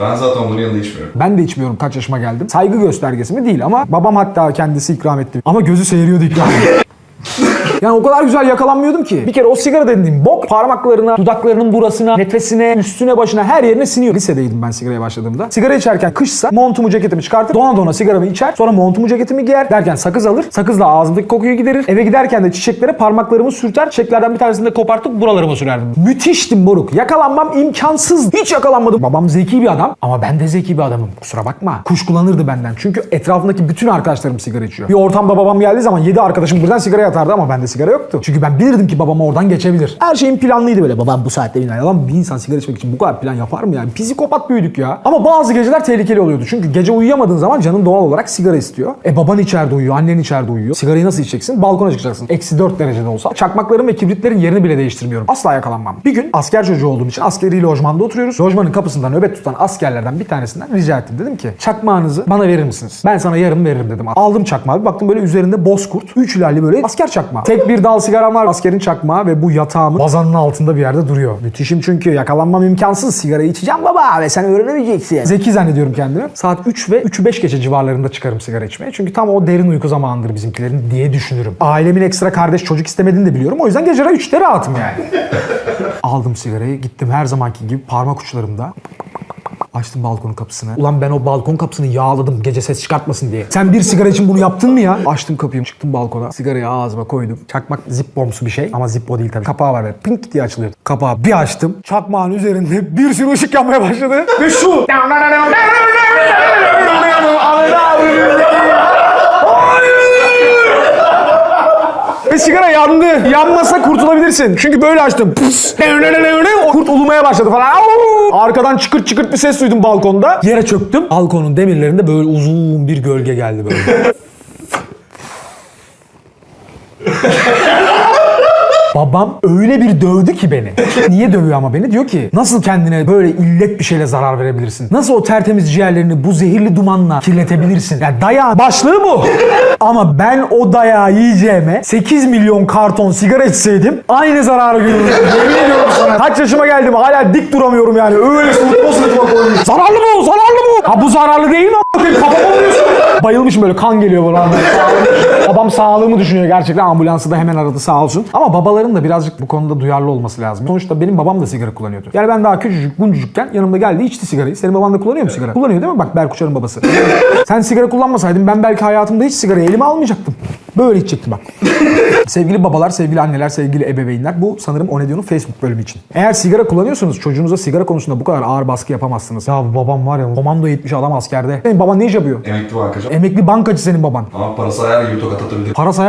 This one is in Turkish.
Ben zaten onların yanında içmiyorum. Ben de içmiyorum kaç yaşıma geldim. Saygı göstergesi mi değil ama babam hatta kendisi ikram etti. Ama gözü seyiriyordu ikram. Yani o kadar güzel yakalanmıyordum ki. Bir kere o sigara dediğim bok parmaklarına, dudaklarının burasına, nefesine, üstüne başına her yerine siniyor. Lisedeydim ben sigaraya başladığımda. Sigara içerken kışsa montumu ceketimi çıkartır, dona dona sigaramı içer. Sonra montumu ceketimi giyer. Derken sakız alır. Sakızla ağzımdaki kokuyu giderir. Eve giderken de çiçeklere parmaklarımı sürter. Çiçeklerden bir tanesini de kopartıp buralarıma sürerdim. Müthiştim moruk. Yakalanmam imkansız. Hiç yakalanmadım. Babam zeki bir adam ama ben de zeki bir adamım. Kusura bakma. Kuşkulanırdı benden. Çünkü etrafındaki bütün arkadaşlarım sigara içiyor. Bir ortamda babam geldiği zaman 7 arkadaşım birden sigara atardı ama bende sigara yoktu. Çünkü ben bilirdim ki babam oradan geçebilir. Her şeyin planlıydı böyle. Babam bu saatte biner. Lan bir insan sigara içmek için bu kadar plan yapar mı yani? Psikopat büyüdük ya. Ama bazı geceler tehlikeli oluyordu. Çünkü gece uyuyamadığın zaman canın doğal olarak sigara istiyor. E baban içeride uyuyor, annen içeride uyuyor. Sigarayı nasıl içeceksin? Balkona çıkacaksın. Eksi 4 derecede olsa. Çakmakların ve kibritlerin yerini bile değiştirmiyorum. Asla yakalanmam. Bir gün asker çocuğu olduğum için askeri lojmanda oturuyoruz. Lojmanın kapısından nöbet tutan askerlerden bir tanesinden rica ettim. Dedim ki çakmağınızı bana verir misiniz? Ben sana yarım veririm dedim. Aldım çakmağı. Baktım böyle üzerinde bozkurt. Üç ilerli böyle asker çakmağı. Bir dal sigaram var. Askerin çakmağı ve bu yatağımın bazanın altında bir yerde duruyor. Müthişim çünkü yakalanmam imkansız. Sigarayı içeceğim baba ve sen öğrenemeyeceksin. Zeki zannediyorum kendimi. Saat 3 ve 3'ü 5 geçe civarlarında çıkarım sigara içmeye. Çünkü tam o derin uyku zamanıdır bizimkilerin diye düşünürüm. Ailemin ekstra kardeş çocuk istemediğini de biliyorum. O yüzden geceler 3'te rahatım yani. Aldım sigarayı gittim her zamanki gibi parmak uçlarımda Açtım balkonun kapısını. Ulan ben o balkon kapısını yağladım gece ses çıkartmasın diye. Sen bir sigara için bunu yaptın mı ya? Açtım kapıyı çıktım balkona. Sigarayı ağzıma koydum. Çakmak zipbomsu bir şey ama zippo değil tabii. Kapağı var böyle pink diye açılıyor. Kapağı bir açtım. Çakmağın üzerinde bir sürü ışık yanmaya başladı. Ve şu. Ve sigara yandı. Yanmasa kurtulabilirsin. Çünkü böyle açtım. Pıs. O kurt ulumaya başladı falan. Arkadan çıkırt çıkırt bir ses duydum balkonda. Yere çöktüm. Balkonun demirlerinde böyle uzun bir gölge geldi böyle. Babam öyle bir dövdü ki beni. Niye dövüyor ama beni? Diyor ki nasıl kendine böyle illet bir şeyle zarar verebilirsin? Nasıl o tertemiz ciğerlerini bu zehirli dumanla kirletebilirsin? Ya dayağın başlığı bu. ama ben o dayağı yiyeceğime 8 milyon karton sigara içseydim aynı zararı görürdüm. Yemin ediyorum. Kaç yaşıma geldim hala dik duramıyorum yani. Öyle sırtıma sırtıma koymuş. Zararlı mı? Zararlı mı? Ha bu zararlı değil mi? Kafama. Bayılmışım böyle kan geliyor bana. Babam sağlığımı düşünüyor gerçekten ambulansı da hemen aradı sağ olsun. Ama babaların da birazcık bu konuda duyarlı olması lazım. Sonuçta benim babam da sigara kullanıyordu. Yani ben daha küçücük buncucukken yanımda geldi içti sigarayı. Senin baban da kullanıyor mu sigara? Kullanıyor değil mi? Bak Berk Uçar'ın babası. Sen sigara kullanmasaydın ben belki hayatımda hiç sigarayı elime almayacaktım. Böyle içecektim bak. sevgili babalar, sevgili anneler, sevgili ebeveynler bu sanırım Onedio'nun Facebook bölümü için. Eğer sigara kullanıyorsanız çocuğunuza sigara konusunda bu kadar ağır baskı yapamazsınız. Ya babam var ya komando 70 adam askerde. Senin baban ne iş yapıyor? Emekli bankacı. Emekli bankacı senin baban. Ama parası ayar gibi tokat atabilir. Para sayar